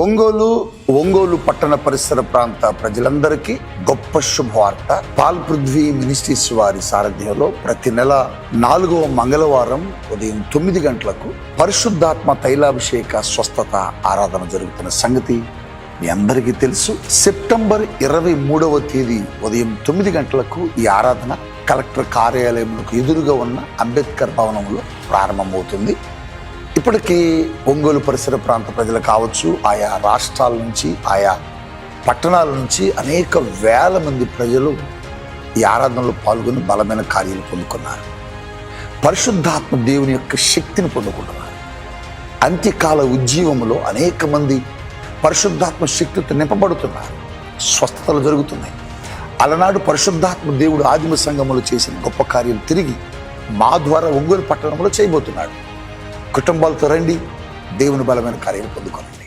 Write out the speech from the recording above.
ఒంగోలు ఒంగోలు పట్టణ పరిసర ప్రాంత ప్రజలందరికీ గొప్ప శుభవార్త. పాల్ పృథ్వీ మినిస్ట్రీస్ వారి సారథ్యంలో ప్రతి నెల నాలుగవ మంగళవారం ఉదయం తొమ్మిది గంటలకు పరిశుద్ధాత్మ తైలాభిషేక స్వస్థత ఆరాధన జరుగుతున్న సంగతి మీ అందరికీ తెలుసు. సెప్టెంబర్ ఇరవై మూడవ తేదీ ఉదయం తొమ్మిది గంటలకు ఈ ఆరాధన కలెక్టర్ కార్యాలయంలో ఎదురుగా ఉన్న అంబేద్కర్ భవనంలో ప్రారంభమవుతుంది. ఇప్పటికీ ఒంగోలు పరిసర ప్రాంత ప్రజలు కావచ్చు ఆయా రాష్ట్రాల నుంచి ఆయా పట్టణాల నుంచి అనేక వేల మంది ప్రజలు ఈ ఆరాధనలో పాల్గొని బలమైన కార్యాలు పొందుకున్నారు. పరిశుద్ధాత్మ దేవుని యొక్క శక్తిని పొందుకుంటున్నారు. అంత్యకాల ఉజ్జీవంలో అనేక మంది పరిశుద్ధాత్మ శక్తితో నింపబడుతున్నారు. స్వస్థతలు జరుగుతున్నాయి. అలనాడు పరిశుద్ధాత్మ దేవుడు ఆదిమ సంఘములో చేసిన గొప్ప కార్యం తిరిగి మా ద్వారా ఒంగోలు పట్టణంలో చేయబోతున్నాడు. కుటుంబాలతో రండి దేవుని బలమైన కార్యాలు పొందుకోండి